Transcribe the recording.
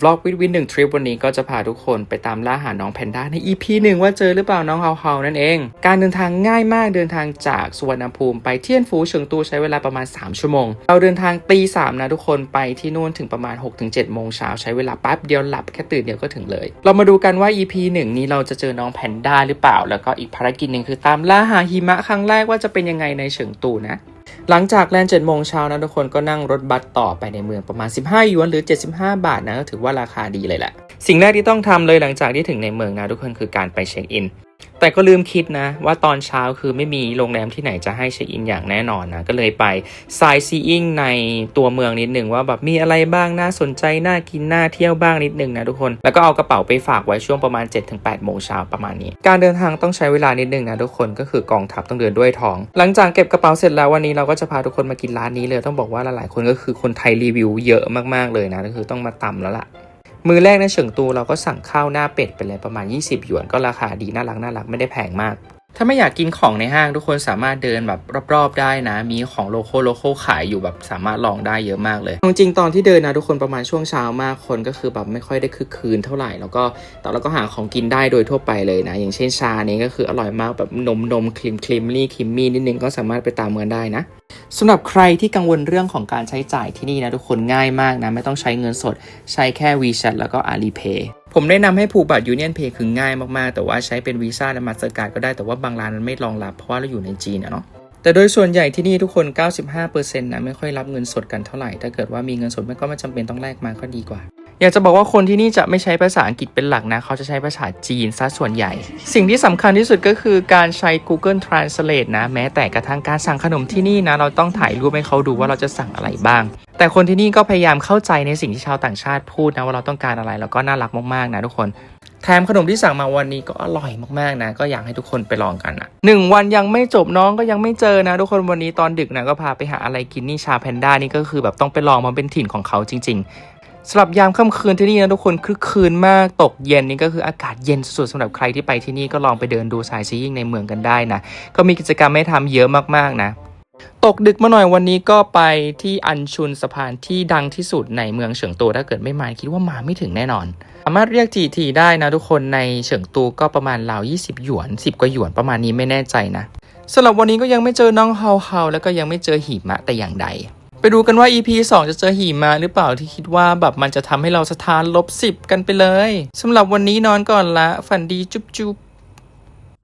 วล็อกวิดวินหนึ่งทริปวันนี้ก็จะพาทุกคนไปตามล่าหาน้องแพนด้าใน EP หนึ่งว่าเจอหรือเปล่าน้องเฮาเฮานั่นเอง การเดินทางง่ายมากเดินทางจากสุวรรณภูมิไปเทียนฟูเฉิงตูใช้เวลาประมาณ 3 ชั่วโมง เราเดินทางตีสามนะทุกคนไปที่นู่นถึงประมาณ 6-7โมงเช้าใช้เวลาแป๊บเดียวหลับแค่ตื่นเดียวก็ถึงเลย เรามาดูกันว่า EP หนึ่งนี้เราจะเจอน้องแพนด้าหรือเปล่า แล้วก็อีกภารกิจหนึ่งคือตามล่าหาหิมะครั้งแรกว่าจะเป็นยังไงในเฉิงตูนะ หลังจากแลนด์7โมงเช้านะทุกคนก็นั่งรถบัสต่อไปในเมืองประมาณ 15หยวนหรือ 75 บาทนะก็ถือว่าราคาดีเลยแหละ สิ่งแรกที่ต้องทำเลยหลังจากที่ถึงในเมืองนะทุกคนคือการไปเช็คอิน แต่ก็ลืมคิดนะ ว่าตอนเช้าคือไม่มีโรงแรมที่ไหนจะให้เช็คอินอย่างแน่นอนนะ ก็เลยไปไซซีอิงในตัวเมืองนิดหนึ่งว่าแบบมีอะไรบ้างน่าสนใจ น่ากิน น่าเที่ยวบ้างนิดหนึ่งนะทุกคน แล้วก็เอากระเป๋าไปฝากไว้ช่วงประมาณ 7-8 โมงเช้าประมาณนี้ การเดินทางต้องใช้เวลานิดหนึ่งนะทุกคนก็คือกองทัพต้องเดินด้วยท้อง หลังจากเก็บกระเป๋าเสร็จแล้ววันนี้เราก็จะพาทุกคนมากินร้านนี้เลยต้องบอกว่าหลายๆคนก็คือคนไทยรีวิวเยอะมากๆเลยนะก็คือต้องมาตำแล้วล่ะ มือแรกในเฉิงตูเราก็สั่งข้าวหน้าเป็ดไปเลยประมาณ 20 หยวนก็ราคาดีน่ารักน่ารักไม่ได้แพงมาก ถ้าไม่อยากกินของในห้างทุกคนสามารถเดินแบบรอบๆได้นะ มีของโลโก้โลโก้ขายอยู่แบบสามารถลองได้เยอะมากเลยจริงๆตอนที่เดินนะทุกคนประมาณช่วงเช้ามากคนก็คือแบบไม่ค่อยได้คึกคืนเท่าไหร่แล้วก็แต่เราก็หาของกินได้โดยทั่วไปเลยนะ อย่างเช่นชาเนี้ก็คืออร่อยมากแบบนมนมครีมครีมลี่ครีมมี่นิดนึงก็สามารถไปตามเมือนได้นะ สำหรับใครที่กังวลเรื่องของการใช้จ่ายที่นี่นะทุกคนง่ายมากนะ ไม่ต้องใช้เงินสด ใช้แค่ WeChat แล้วก็ Alipay ผมแนะนำให้ผูกบัตร Union Pay คือง่ายมากๆ แต่ว่าใช้เป็นวีซ่าและมาสเตอร์การ์ดก็ได้แต่ว่าบางร้านมันไม่รองรับเพราะว่าเราอยู่ในจีนอะเนาะแต่โดยส่วนใหญ่ที่นี่ทุกคน 95%นะไม่ค่อยรับเงินสดกันเท่าไหร่ ถ้าเกิดว่ามีเงินสดมันก็ไม่จำเป็นต้องแลกมาก็ดีกว่า อยากจะบอกว่าคนที่นี่จะไม่ใช้ภาษาอังกฤษเป็นหลักนะ เขาจะใช้ภาษาจีนซะส่วนใหญ่ สิ่งที่สำคัญที่สุดก็คือการใช้ Google Translate นะ แม้แต่กระทั่งการสั่งขนมที่นี่นะ เราต้องถ่ายรูปให้เขาดูว่าเราจะสั่งอะไรบ้าง แต่คนที่นี่ก็พยายามเข้าใจในสิ่งที่ชาวต่างชาติพูดนะว่าเราต้องการอะไรแล้วก็น่ารักมากๆนะทุกคนแถมขนมที่สั่งมาวันนี้ก็อร่อยมากๆนะ ก็อยากให้ทุกคนไปลองกันนะหนึ่งวันยังไม่จบน้องก็ยังไม่เจอนะ ทุกคนวันนี้ตอนดึกนะก็พาไปหาอะไรกินนี่ชาแพนด้านี่ก็คือแบบต้องไปลองมันเป็นถิ่นของเขาจริงๆ สำหรับยามค่ำคืนที่นี่นะทุกคนคึกคืนมากตกเย็นนี่ก็คืออากาศเย็นสุดๆสำหรับใครที่ไปที่นี่ก็ลองไปเดินดูสายซียิ่งในเมืองกันได้นะ ก็มีกิจกรรมให้ทำเยอะมากๆนะตกดึกมาหน่อยวันนี้ก็ไปที่อันชุนสะพานที่ดังที่สุดในเมืองเฉิงตูถ้าเกิดไม่มาคิดว่ามาไม่ถึงแน่นอน สามารถเรียกจีทีได้นะทุกคนในเฉิงตูก็ประมาณราว 20 หยวน 10 กว่าหยวนประมาณนี้ไม่แน่ใจนะสำหรับวันนี้ก็ยังไม่เจอน้องเฮาเฮาแล้วก็ยังไม่เจอหิมะแต่อย่างใด ดูกันว่า EP 2 จะเจอหิมะหรือเปล่าที่คิดว่าแบบมันจะทำให้เราสถานลบ10 กันไปเลยสำหรับวันนี้นอนก่อนละ ฝันดีจุ๊บจุ๊บ